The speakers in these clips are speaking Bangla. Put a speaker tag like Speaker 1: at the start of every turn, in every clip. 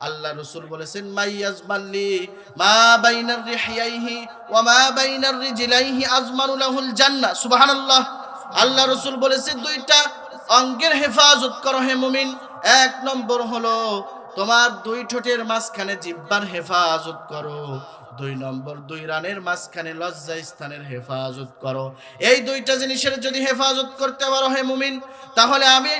Speaker 1: আল্লাহ রসুল বলেছেন মাইয়াজ বাল্লি মা বাইনার রিহিয়াইহি ওয়া মা বাইনার রিজলাইহি আজমানু জান্নাহ। সুবহানাল্লাহ। আল্লাহ রসুল বলেছে, দুইটা অঙ্গের হেফাজত করো হে মুমিন। এক নম্বর হলো, তোমার দুই ঠোঁটের মাঝখানে জিব্বার হেফাজত করো। দুই নম্বর, দুই রানের মাঝখানে লজ্জা স্থানের হেফাজত করো। এই দুইটা জিনিসের যদি হেফাজত করতে পারো হে মুমিন, তাহলে আমি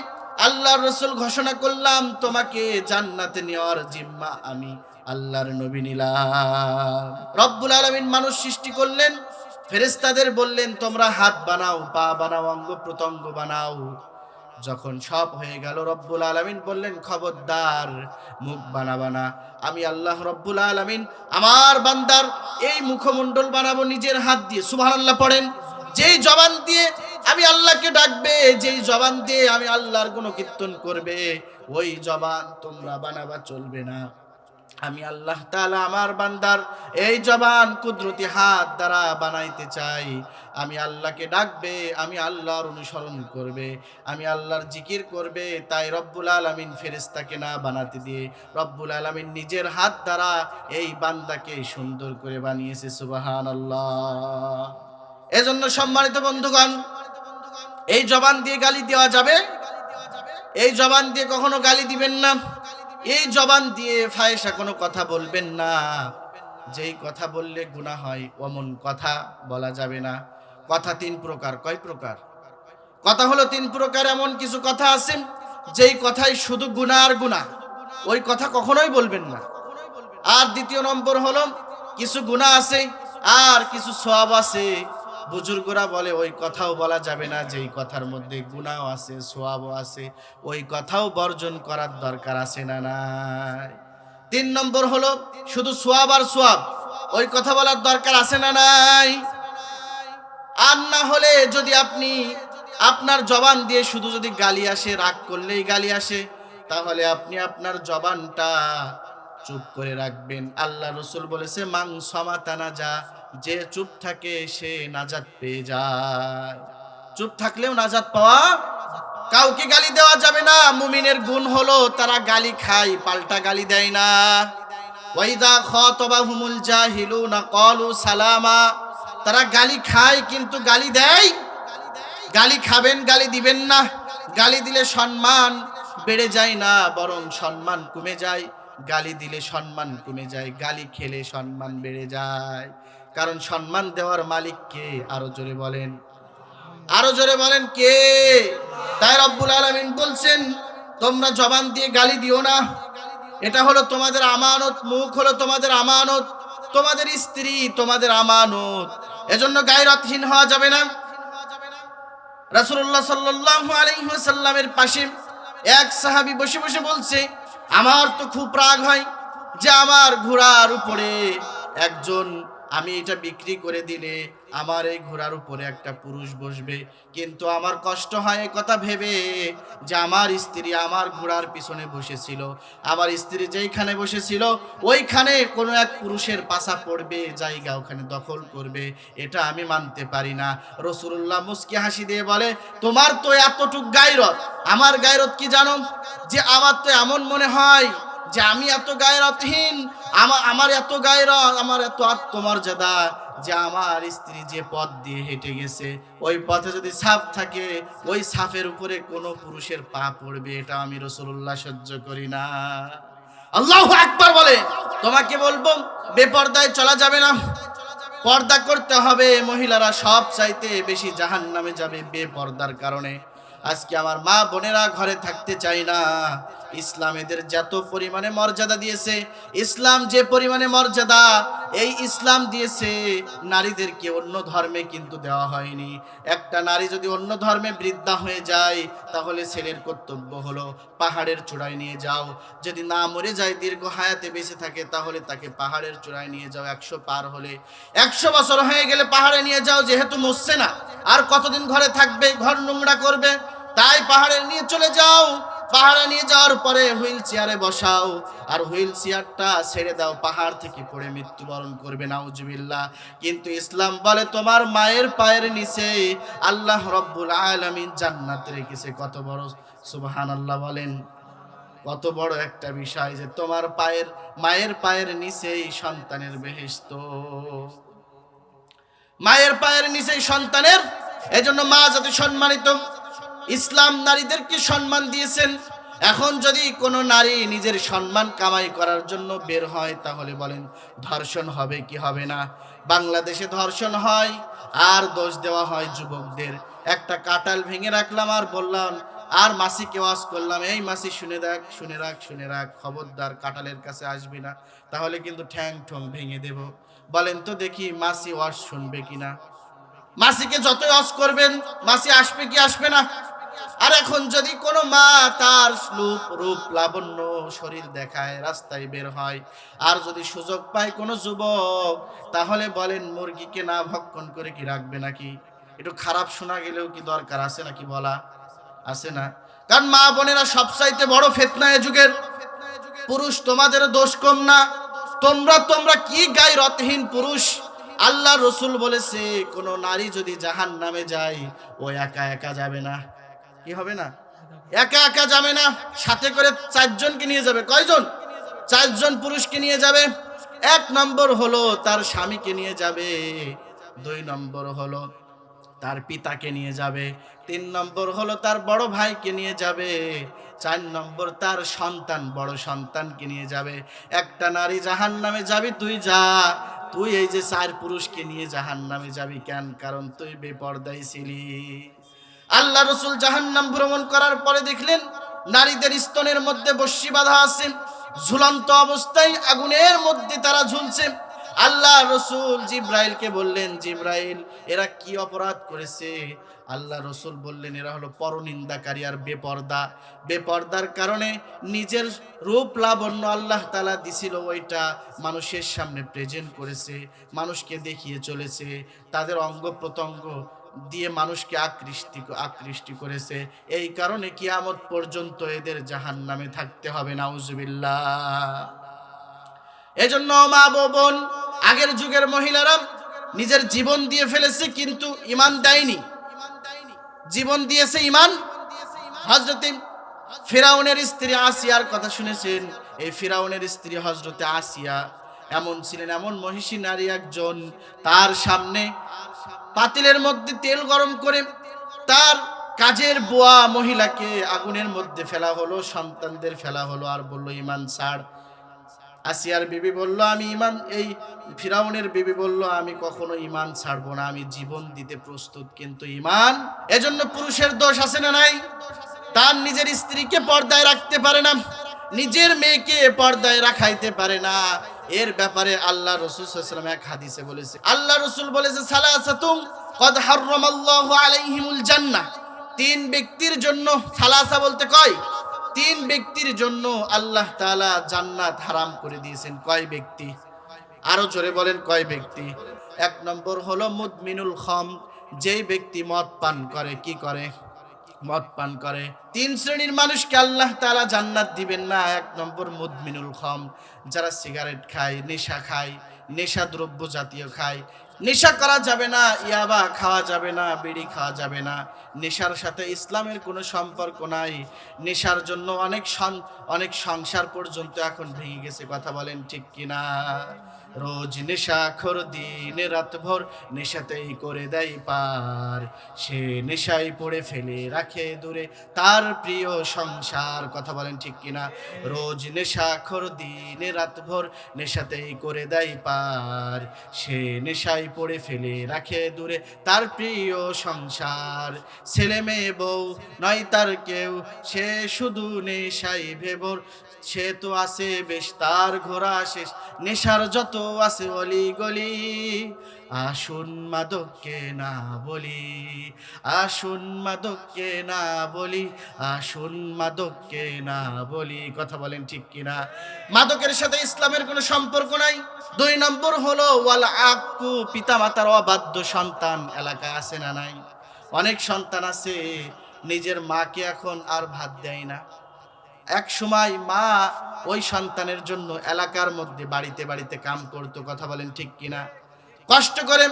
Speaker 1: আল্লাহর রসুল ঘোষণা করলাম, তোমাকে জান্নাতে নেওয়ার জিম্মা আমি আল্লাহর নবী নিলাম। রব্বুল আলমিন মানুষ সৃষ্টি করলেন ফেরেস্তাদের বললেন, তোমরা হাত বানাও, পা বানাও, অঙ্গ প্রত্যঙ্গ বানাও। যখন সব হয়ে গেল, রব্বুল আলমিন বললেন, খবরদার, মুখ বানাবা না আমি আল্লাহ রব্বুল আলমিন, আমার বান্দার এই মুখমণ্ডল বানাবো নিজের হাত দিয়ে। সুবহান আল্লাহ পড়েন, যেই জবান দিয়ে আমি আল্লাহকে ডাকবে, যেই জবান দিয়ে আমি আল্লাহর কোনো কীর্তন করবে, ওই জবান তোমরা বানাবা চলবে না। আমি আল্লাহ তাআলা আমার বান্দার এই জবান কুদরতি হাত দ্বারা বানাইতে চাই। আমি আল্লাহকে ডাকবে, আমি আল্লাহর অনুসরণ করবে, আমি আল্লাহর জিকির করবে, তাই রব্বুল আলামিন ফেরেশতাকে না বানাতে দিয়ে রব্বুল আলামিন নিজের হাত দ্বারা এই বান্দাকে সুন্দর করে বানিয়েছে, সুবহানাল্লাহ। এজন্য সম্মানিত বন্ধুগণ, এই জবান দিয়ে গালি দেওয়া যাবে? এই জবান দিয়ে কখনো গালি দিবেন না। এই জবান দিয়ে ফায়সা কোনো কথা বলবেন না। যেই কথা বললে গুণা হয়, অমন কথা বলা যাবে না। কথা তিন প্রকার। কয় প্রকার? কথা হলো তিন প্রকার, এমন কিছু কথা আছে, যেই কথাই শুধু গুণা আর গুণা ওই কথা কখনোই বলবেন না। আর দ্বিতীয় নম্বর হলো, কিছু গুণা আছে, আর কিছু সব আছে। বুজুর্গরা বলে, ওই কথাও বলা যাবে না যেই কথার মধ্যে গুণাও আছে, সোয়াবও আছে। ওই কথাও বর্জন করার দরকার আছে না নাই? তিন নম্বর হলো, শুধু সোয়াব আর সোয়াব, ওই কথা বলার দরকার আছে না নাই? আর না হলে যদি আপনি আপনার জবান দিয়ে শুধু যদি গালি আসে, রাগ করলেই গালি আসে, তাহলে আপনি আপনার জবানটা চুপ করে রাখবেন। আল্লাহ রসুল বলেছে, মাং সমাতানা যা যে চুপ থাকে সে নাজাত পেয়ে যায়। চুপ থাকলেও নাজাত পাওয়া কাউকে গালি দেওয়া যাবে না। মুমিনের গুণ হলো তারা গালি খায়, পাল্টা গালি দেয় না। ওয়াইদা খাতাবাহুমুল জাহিলুনা ক্বালু সালামা। তারা গালি খায় কিন্তু গালি দেয়। গালি খাবেন, গালি দিবেন না। গালি দিলে সম্মান বেড়ে যায় না, বরং সম্মান কমে যায়। গালি দিলে সম্মান কমে যায়, গালি খেলে সম্মান বেড়ে যায়। কারণ সম্মান দেওয়ার মালিক কে? আরও জোরে বলেন। আরও জোরে বলেন কে? তাই রব্বুল আলামিন বলছেন, তোমরা জবান দিয়ে গালি দিও না। এটা হলো তোমাদের আমানত, মুখ হলো তোমাদের আমানত। তোমাদের স্ত্রী তোমাদের আমানত। এজন্য গায়রতহীন হওয়া যাবে না। রাসূলুল্লাহ সাল্লাল্লাহু আলাইহি পাশে এক সাহাবি বসে বসে বলছে, আমার তো খুব রাগ হয় যে আমার ঘোড়ার উপরে একজন আমি এটা বিক্রি করে দিলে আমার এই ঘোড়ার উপরে একটা পুরুষ বসবে। কিন্তু আমার কষ্ট হয় কথা ভেবে যে আমার স্ত্রী আমার ঘোড়ার পিছনে বসেছিল। আমার স্ত্রী যেইখানে বসেছিল, ওইখানে কোনো এক পুরুষের পাশা পড়বে, জায়গা ওখানে দখল করবে। এটা আমি মানতে পারি না। রসুল্লাহ মুস্কি হাসি দিয়ে বলে, তোমার তো এতটুক গায়রত। আমার গায়রত কি জানো? যে আমার তো এমন মনে হয় যে আমি এত গায়রতহীন আমার আমার এত গায়রত আমার এত আত্মমর্যাদা যে আমার স্ত্রী যে পথ দিয়ে হেঁটে গেছে, ওই পথে যদি সাপ থাকে, ওই সাপের উপরে কোনো পুরুষের পা পড়বে, এটা আমি রসুল্লাহ সহ্য করি না। আল্লাহ একবার বলে, তোমাকে বলব, বেপর্দায় চলা যাবে না। পর্দা করতে হবে, মহিলারা সব চাইতে বেশি জাহান নামে যাবে বেপর্দার কারণে। আজকে আমার মা বোনেরা ঘরে থাকতে চায় না। ইসলাম এদের যত পরিমাণে মর্যাদা দিয়েছে, ইসলাম যে পরিমাণে মর্যাদা, এই ইসলাম দিয়েছে, নারীদেরকে অন্য ধর্মে কিন্তু দেওয়া হয়নি। একটা নারী যদি অন্য ধর্মে বৃদ্ধা হয়ে যায়, তাহলে ছেলের কর্তব্য হলো পাহাড়ের চূড়ায় নিয়ে যাও। যদি না মরে যায়, দীর্ঘ হায়াতে বেঁচে থাকে, তাহলে তাকে পাহাড়ের চূড়ায় নিয়ে যাও, একশো পার হলে। একশো বছর হয়ে গেলে পাহাড়ে নিয়ে যাও, যেহেতু মরছে না, আর কতদিন ঘরে থাকবে, ঘর নোংরা করবে, তাই পাহাড়ে নিয়ে চলে যাও। পাহাড়ে নিয়ে যাওয়ার পরে হুইল চেয়ারে বসাও, আর হুইল চেয়ারটা ছেড়ে দাও, পাহাড় থেকে পড়ে মৃত্যুবরণ করবে না নাউজুবিল্লাহ। কিন্তু ইসলাম বলে, তোমার মায়ের পায়ের নিচে আল্লাহ রব্বুল আলামিন জান্নাত রেখেছে। কত বড় সুবাহান আল্লাহ বলেন। কত বড় একটা বিষয় যে, তোমার পায়ের, মায়ের পায়ের নিচেই সন্তানের বেহেস্ত মায়ের পায়ের নিচেই সন্তানের? এজন্য মা যাতে সম্মানিত ইসলাম নারীদেরকে সম্মান দিয়েছেন। এখন যদি কোনো নারী নিজের সম্মান কামাই করার জন্য বের হয়, তাহলে বলেন, ধর্ষণ হবে কি হবে না? বাংলাদেশে ধর্ষণ হয়, আর দোষ দেওয়া হয় যুবকদের। একটা কাটাল ভেঙে রাখলাম আর বললাম, আর মাসিকে ওয়াজ করলাম। এই মাসি, শুনে রাখ শুনে রাখ শুনে রাখ, খবরদার কাটালের কাছে আসবি না, তাহলে কিন্তু ঠ্যাং ঠং ভেঙে দেব। বলেন তো দেখি মাসি ওয়াজ শুনবে কিনা। মাসিকে যতই ওয়াজ করবেন, মাসি আসবে কি আসবে না? আর এখন যদি কোনো মা তার রূপ রূপ লাবণ্য শরীর দেখায়, রাস্তায় বের হয়, আর যদি সুযোগ পায় কোনো যুবক, তাহলে বলেন, মুরগিকে না ভক্ষণ করে কি রাখবে নাকি? একটু খারাপ শোনা গেলেও কি দরকার আছে নাকি বলা আছে না? কারণ মা বোনেরা সবচাইতে বড় ফেতনা এ যুগের। পুরুষ তোমাদের দোষ কম না। তোমরা তোমরা কি গাই রতহীন পুরুষ? আল্লাহ রসুল বলেছে, কোন নারী যদি জাহান নামে যায়, ও একা একা যাবে না। কি হবে না? একা একা যাবে না? সাথে করে চারজনকে নিয়ে যাবে। কয়জন? চারজন পুরুষকে নিয়ে যাবে। এক নম্বর হলো তার স্বামীকে নিয়ে যাবে। দুই নম্বর হলো তার পিতাকে নিয়ে যাবে। তিন নম্বর হলো তার বড় ভাইকে নিয়ে যাবে। চার নম্বর তার সন্তান, বড় সন্তানকে নিয়ে যাবে। একটা নারী জাহান নামে যাবি, তুই যা। তুই এই যে চার পুরুষকে নিয়ে জাহান নামে যাবি কেন? কারণ তুই বেপর্দাই ছিলি। আল্লাহ রসুল জাহান্নাম ভ্রমণ করার পরে দেখলেন, নারীদের স্তনের মধ্যে বস্যি বাধা আছে, ঝুলন্ত অবস্থায় আগুনের মধ্যে তারা ঝুলছে। আল্লাহ রসুল জিব্রাইলকে বললেন, জিব্রাইল, এরা কি অপরাধ করেছে? আল্লাহ রসুল বললেন, এরা হলো পরনিন্দাকারী আর বেপর্দা। বেপর্দার কারণে নিজের রূপ লাবণ্য আল্লাহ তালা দিছিল, ওইটা মানুষের সামনে প্রেজেন্ট করেছে, মানুষকে দেখিয়ে চলেছে। তাদের অঙ্গ প্রত্যঙ্গ দিয়ে মানুষকে আকৃষ্টি আকৃষ্টি করেছে। এই কারণে কিয়ামত পর্যন্ত এদের জাহান নামে থাকতে হবে, নাউজুবিল্লাহ। এজন্য মা বোন, আগের যুগের মহিলারা নিজের জীবন দিয়ে ফেলেছে, কিন্তু ইমান দেয়নি। জীবন দিয়েছে ইমান হজরতে ফেরাউনের স্ত্রী আসিয়ার কথা শুনেছেন। এই ফেরাউনের স্ত্রী হজরতে আসিয়া এমন ছিলেন, এমন মহিষী নারী একজন, তার সামনে পাতিলের মধ্যে তেল গরম করে তার কাজের বোয়া মহিলাকে আগুনের মধ্যে ফেলা হলো, সন্তানদের ফেলা হলো আর বলল, ইমান ছাড়। আসিয়ার বিবি বলল, আমি ইমান এই ফিরাউনের বিবি বলল, আমি কখনো ইমান ছাড়বো না, আমি জীবন দিতে প্রস্তুত, কিন্তু ইমান এজন্য পুরুষের দোষ আছে না নাই? তার নিজের স্ত্রীকে পর্দায় রাখতে পারে না, নিজের মেয়েকে পর্দায় রাখাইতে পারে না। এর ব্যাপারে আল্লাহ রসুল সাল্লাম এক হাদিসে বলেছে। আল্লাহ রসুল বলেছে, সালাসাতুম কদ হাররামাল্লাহু আলাইহিমুল জান্নাহ। তিন ব্যক্তির জন্য, সালাসা বলতে কয়? তিন ব্যক্তির জন্য আল্লাহ তাআলা জান্নাত হারাম করে দিয়েছেন। কয় ব্যক্তি? আরও জোরে বলেন, কয় ব্যক্তি? এক নম্বর হলো মুদমিনুল খম, যেই ব্যক্তি মদ পান করে, কি করে? মদ পান করে। তিন শ্রেণির মানুষকে আল্লাহ তালা জান্নাত দিবেন না। এক নম্বর মুদমিনুল খম, যারা সিগারেট খায়, নেশা খায় নেশা দ্রব্য জাতীয় খায়। নেশা করা যাবে না, ইয়াবা খাওয়া যাবে না, বিড়ি খাওয়া যাবে না। নেশার সাথে ইসলামের কোনো সম্পর্ক নাই। নেশার জন্য অনেক অনেক সংসার পর্যন্ত এখন ভেঙে গেছে, কথা বলেন ঠিক কিনা? রোজ নেশা খোর দিন, রাত ভোর নেশাতেই করে দেয় পার। সে নেশায় পড়ে ফেলে, রাখে দূরে তার প্রিয় সংসার, কথা বলেন ঠিক কিনা? রোজ নেশা খোর দিন, রাত ভোর নেশাতেই করে দেয় পার। সে নেশায় পড়ে ফেলে রাখে দূরে তার প্রিয় সংসার। ছেলে মেয়ে বউ নয় তার কেউ, সে শুধু নেশাই ভেবর। সে তো আছে বেশ, তার ঘোরা শেষ, নেশার যত আছে অলি গলি আসুন মাদককে না বলি, আসুন মাদককে না বলি, আসুন মাদককে না বলি। কথা বলেন ঠিক কিনা? মাদকের সাথে ইসলামের কোনো সম্পর্ক নাই। দুই নম্বর হলো, ওয়াল আকু পিতামাতার অবাধ্য সন্তান। এলাকা আছে না নাই? অনেক সন্তান আছে, নিজের মাকে এখন আর ভাত দেয় না। এক সময় মা ওই সন্তানের জন্য এলাকার মধ্যে বাড়িতে বাড়িতে কাম করতো। কথা বলেন ঠিক কিনা? কষ্ট করে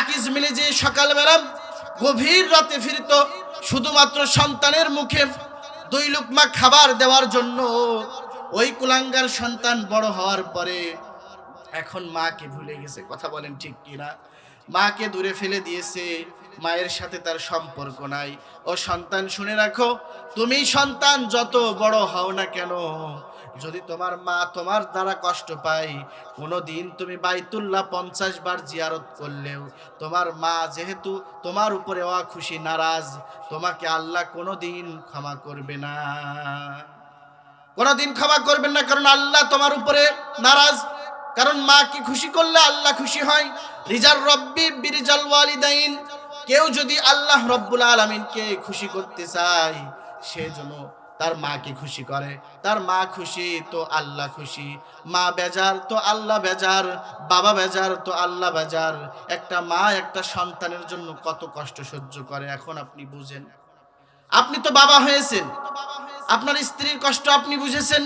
Speaker 1: আকিজ মিলে যে সকালবেলা গভীর রাতে ফিরত, শুধুমাত্র সন্তানের মুখে দুই লুকমা খাবার দেওয়ার জন্য। ওই কুলাঙ্গার সন্তান বড় হওয়ার পরে এখন মাকে ভুলে গেছে। কথা বলেন ঠিক কিনা? মাকে দূরে ফেলে দিয়েছে, মায়ের সাথে তার সম্পর্ক নাই। ও সন্তান শুনে রাখো, তুমি সন্তান, যত বড় হও না কেন যদি তোমার মা তোমার দ্বারা কষ্ট পায় কোনো দিন তুমি বাইতুল্লাহ পঞ্চাশ বার জিয়ারত করলেও তোমার মা যেহেতু তোমার উপরে অ খুশি নারাজ, তোমাকে আল্লাহ কোনো দিন ক্ষমা করবে না। কোনোদিন ক্ষমা করবেন না, কারণ আল্লাহ তোমার উপরে নারাজ। কারণ মা কি খুশি করলে আল্লাহ খুশি হয়? রিজার রব্বি বিরিজাল ওয়ালিদাইন। কেউ যদি আল্লাহ রব্বুল আলমিনকে খুশি করতে চায়, সে যেন তার মাকে খুশি করে? তার মা খুশি তো আল্লাহ খুশি। মা বেজার তো আল্লাহ বেজার, বাবা বেজার তো আল্লাহ বেজার। একটা মা একটা সন্তানের জন্য কত কষ্ট সহ্য করে, এখন আপনি বুঝেন। আপনি তো বাবা হয়েছেন। আপনার স্ত্রীর কষ্ট আপনি বুঝেছেন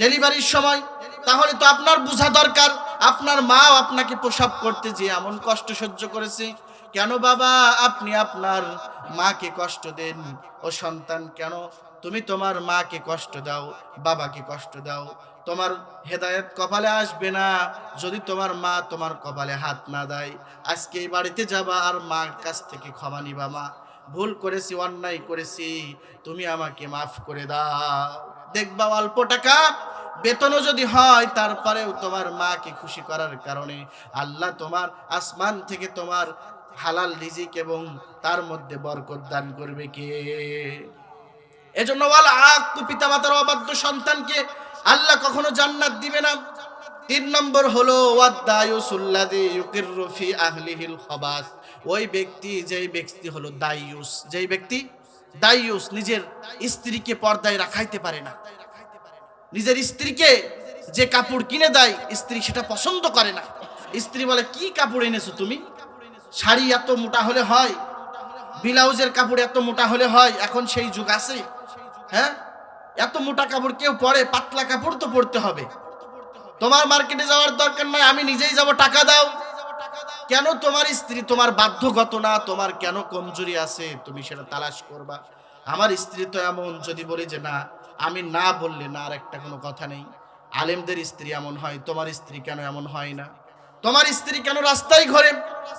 Speaker 1: ডেলিভারির সময়। তাহলে তো আপনার বোঝা দরকার। আপনার মাও আপনাকে প্রসব করতে যে এমন কষ্ট সহ্য করেছে। কেন বাবা? আপনি আপনার মাকে কষ্ট দেন। ও সন্তান কেন? তুমি তোমার মাকে কষ্ট দাও, বাবাকে কষ্ট দাও। তোমার হেদায়েত কপালে আসবে না যদি তোমার মা তোমার কপালে হাত না দেয়। আজকে এই বাড়িতে যাবা আর মার কাছ থেকে ক্ষমা নিবা মা। ভুল করেছি, অন্যায় করেছি, তুমি আমাকে মাফ করে দাও। দেখবা অল্প টাকা বেতনও যদি হয়, তারপরেও তোমার মাকে খুশি করার কারণে আল্লাহ তোমার আসমান থেকে তোমার হালাল রিজিক এবং তার মধ্যে বরকত দান করবে কে? এজন্য ওয়াল আক্কু পিতামাতার অবাধ্য সন্তানকে আল্লাহ কখনো জান্নাত দিবে না। তিন নম্বর হলো ফি আহলিহিল খাবাস। ওই ব্যক্তি, যেই ব্যক্তি হলো দায়ুস, যেই ব্যক্তি দায়ুস নিজের স্ত্রীকে পর্দায় রাখাইতে পারে না। নিজের স্ত্রীকে যে কাপড় কিনে দেয়, স্ত্রী সেটা পছন্দ করে না। স্ত্রী বলে, কি কাপড় এনেছো তুমি? শাড়ি এত মোটা হলে হয়, ব্লাউজের কাপড় এত মোটা হলে হয়, এখন সেই যুগ আছে। হ্যাঁ? এত মোটা কাপড় কেউ পরে, পাতলা কাপড় তো পরতে হবে। তোমার মার্কেটে যাওয়ার দরকার নাই, আমি নিজেই যাব, টাকা দাও। কেন তোমার স্ত্রী তোমার বাধ্যগত না? তোমার কেন কমজোরি আছে? তুমি সেটা তালাশ করবা। আমার স্ত্রী তো এমন, যদি বলি যে না, আমি না বললে না, আর একটা কোনো কথা নেই। আলেমদের স্ত্রী এমন হয়, তোমার স্ত্রী কেন এমন হয় না? তোমার স্ত্রী কেন রাস্তায় ঘোরে?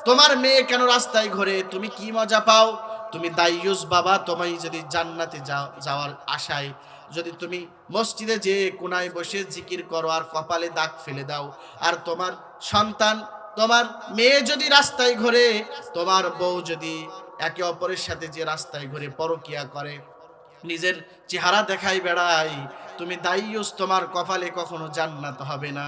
Speaker 1: তোমার মেয়ে কেন রাস্তায় ঘোরে? তুমি কি মজা পাও? তুমি দাইয়ুস বাবা, তোমায় যদি জান্নাতে যাও, যাওয়ার আশায়, যদি তুমি মসজিদে যে কোনায় বসে জিকির করো আর কপালে দাগ ফেলে দাও, আর তোমার সন্তান, তোমার মেয়ে যদি রাস্তায় ঘোরে, তোমার বউ যদি একে অপরের সাথে যে রাস্তায় ঘুরে, পরকিয়া করে, নিজের চেহারা দেখাই বেড়াই তুমি দাইয়ুস তোমার কপালে কখনো জান্নাত হবে না।